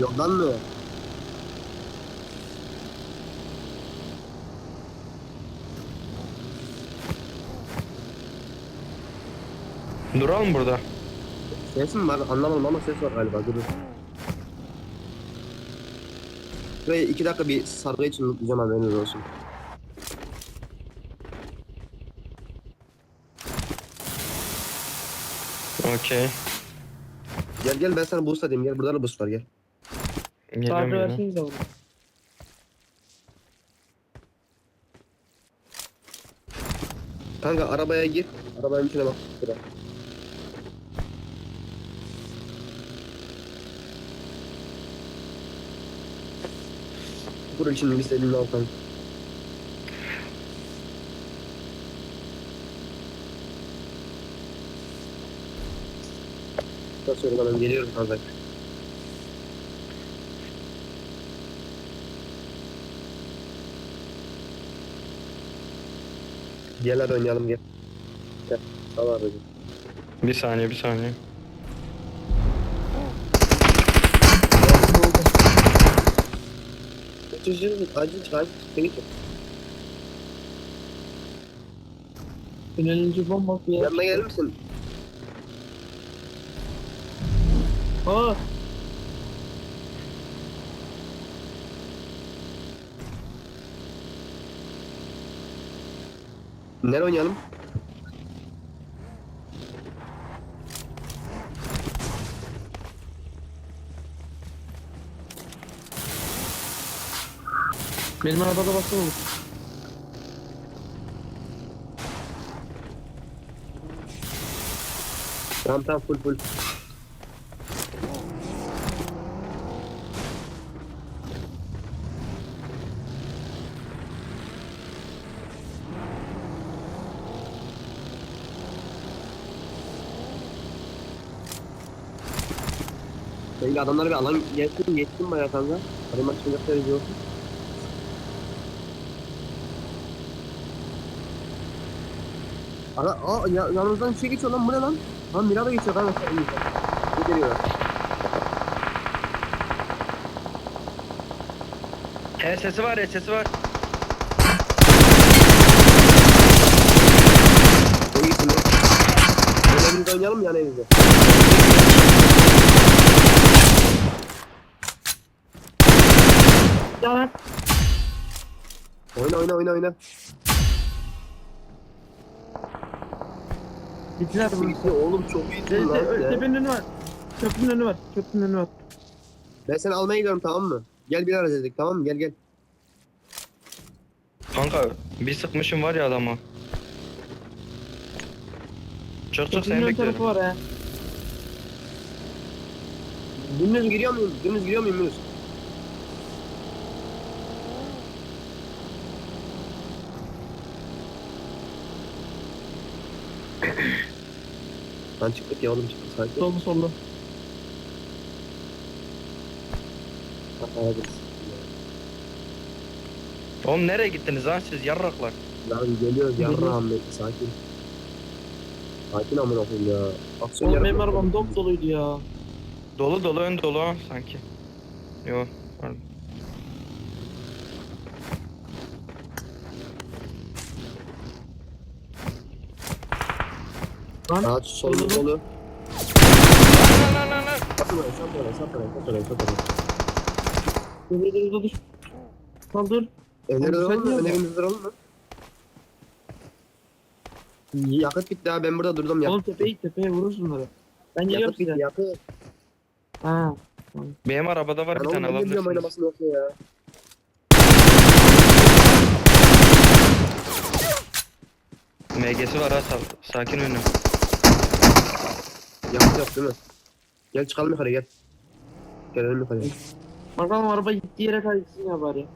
Yoldan mı? Duralım burada. Ses mi var? Anlamadım ama ses var galiba. Dur. Şuraya iki dakika bir sargı için unutmayacağım haberiniz olsun. Okey. Gel gel ben sana boost edeyim gel burada da boost var gel. Geliyorum Sargı yine. versenize bunu. Kanka arabaya gir. Arabanın içine bak. Sıra. Dur şimdi istediğin al kanka. Nasıl ben geliyorum kanka. Gel hadi oynayalım gel. Gel. Al abi. Bir saniye bir saniye. Çocuğun acil acil çık. Seni kim? Tünelinci bomba bir yer. Yanına gelir misin? Aa! Nereye oynayalım? Benim arabada basın olur. Tamam tamam full full. Böyle adamlar bir alan geçsin geçsin bayağı kanka. Adamlar şimdi gösterici olsun. Ana, aa, ya, yanımızdan bir şey geçiyor lan bu ne lan? Lan Mira da geçiyor kanka. Ne geliyor? He sesi var he sesi var. Böyle evimizde oynayalım mı yan Ya Oyna oyna oyna oyna. Bittiler bunu. Bitti oğlum çok iyisin Neyse, lan. ö- ya. Tepenin önü var. Köprünün önü var. Köprünün önü var. Ben seni almaya gidiyorum tamam mı? Gel bir ara dedik tamam mı? Gel gel. Kanka bir sıkmışım var ya adama. Çık çık Köprünün seni ön bekliyorum. var ha. Dümdüz giriyor muyum? Dümdüz giriyor muyum Yunus? Lan çıktık ya oğlum çıktık sakin. Sollu sollu. Hadi. Oğlum nereye gittiniz lan siz yarraklar? Lan geliyoruz yarrağım bekle sakin. Sakin amına koyayım ya. Aksiyon Oğlum benim yaratma. arabam dop doluydu ya. Dolu dolu ön dolu sanki. Yo. pardon. Lan Saat solu Dolu. dolu. Lan lan lan lan. Sap oraya oraya. dur dur dur dur. Kaldır. Evlere Oğlum, sen duralım mı? niye Evimizde duralım mı? Yakıt bitti ha ben burada durdum yakıt. Oğlum tepeye git tepeye vurursun bunları. Ben geliyorum Yakıt bitti size. yakıt. Ha. Benim arabada var Lan bir oğlum tane ben de biliyorum alabilirsiniz. oynamasını yok ya. MG'si var ha sa- sakin oyna. Yakıt yok değil mi? Gel çıkalım yukarı gel. Gelelim yukarı. Bakalım araba gittiği yere kaydetsin ya bari.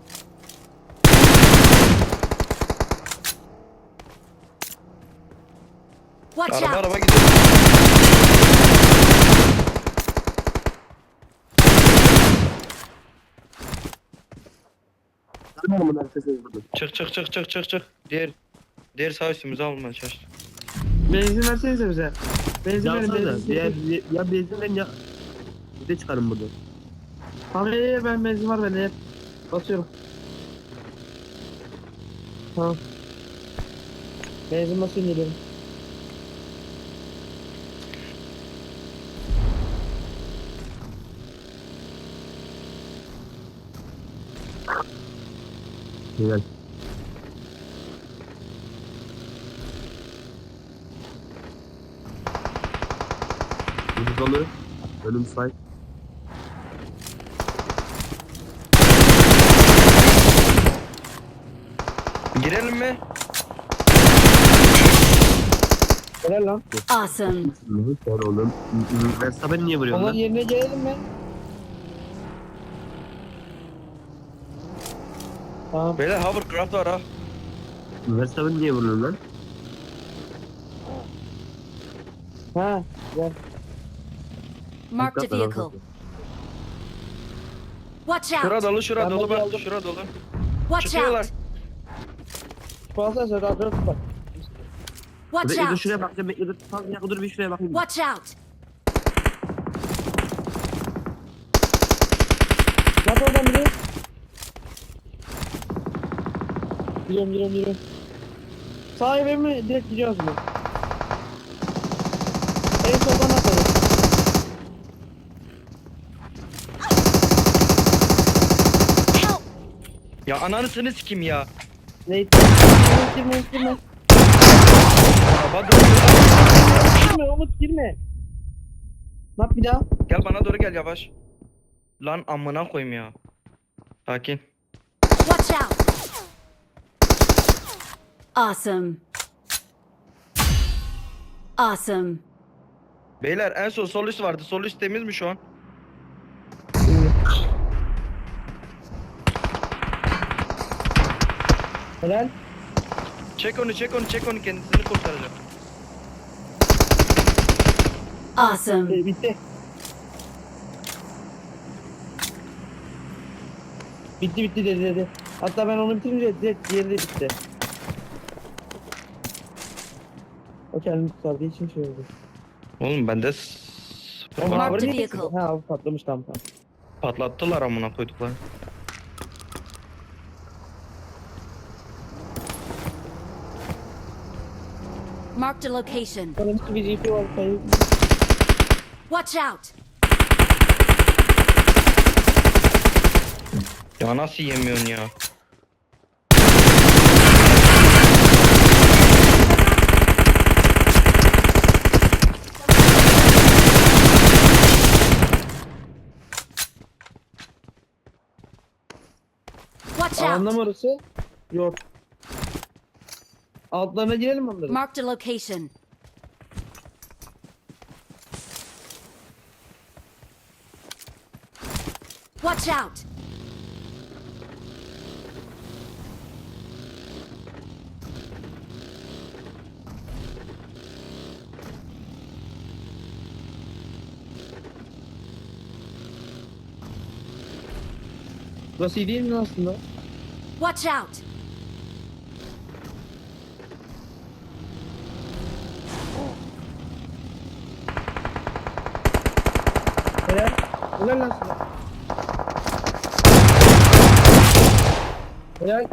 Watch Araba out! araba gidiyor. Tamam mı? Nefes burada. Çık çık çık çık çık çık. Diğer diğer sağ üstümüze almaya çalış. Benzin versenize bize. Benzin verin Yansana. benzin. Ya, ya, ya benzinle ya... Bir de çıkarım burada. Tamam ye, ye, ben benzin var bende. Basıyorum. Tamam. Benzin basayım geliyorum. Güzel. Dolu. Önüm say. Girelim mi? Helal lan. Awesome. Hı, Sen oğlum. Verstappen niye vuruyorsun Onlar lan? yerine gelelim mi? Tamam. Beyler hovercraft var ha. Verstappen niye vuruyorsun lan? Ha. Gel. Marked a vehicle. Watch Şura out! dolu şura Ben dolu bak şura dolu. Watch Çıkıyorlar. out! Fazla söyle abi bak. Watch dur out! şuraya bakacağım bekle dur. Tamam bir dakika dur bir şuraya bakayım. Watch out! Bak oradan biri. Gidiyorum gidiyorum gidiyorum. Sahibi mi? Direkt gidiyoruz mu? Ya ananısını sikim ya. Ne? Girme girme girme. Baba dur. Girme Umut girme. Bak bir daha. Gel bana doğru gel yavaş. Lan amına koyayım ya. Sakin. Watch out! Awesome. Awesome. Beyler en son sol üst vardı. Sol üst temiz mi şu an? Helal. Çek onu çek onu çek onu kendisini kurtaracak. Awesome. Ee, bitti. Bitti bitti dedi dedi. Hatta ben onu bitirince direkt diğeri de bitti. O kendini kurtardığı için şey oldu. Oğlum bende s- Marked a vehicle. Ha abi patlamış tamam tamam. patlattılar amına koyduklar. Marked a location. Benim üstü bir GP var kayıp. Watch out! Ya nasıl yemiyorsun ya? Watch out! mı orası? Yok. Altlarına girelim onların. Marked a location. Watch out! Burası iyi değil mi aslında? Watch out! Helal. Helal lan sana. Helal.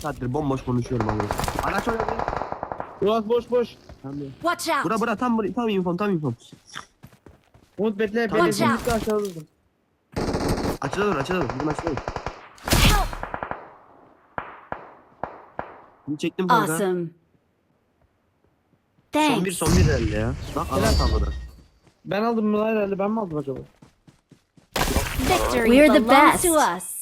Saattir bomboş konuşuyorum abi. Araç oynadı. Burası boş boş. Watch out! Bura bura tam bura tam infom tam infom. Umut bekle. Tamam. Belediye Watch bitti aşağı durdum. Açıda dur açıda dur. Help! Bunu çektim kanka. Awesome. Son bir Thanks. son bir herhalde ya. Bak adam tabloda. Ben aldım mı lan herhalde ben mi aldım acaba? Victory We're the best. to us.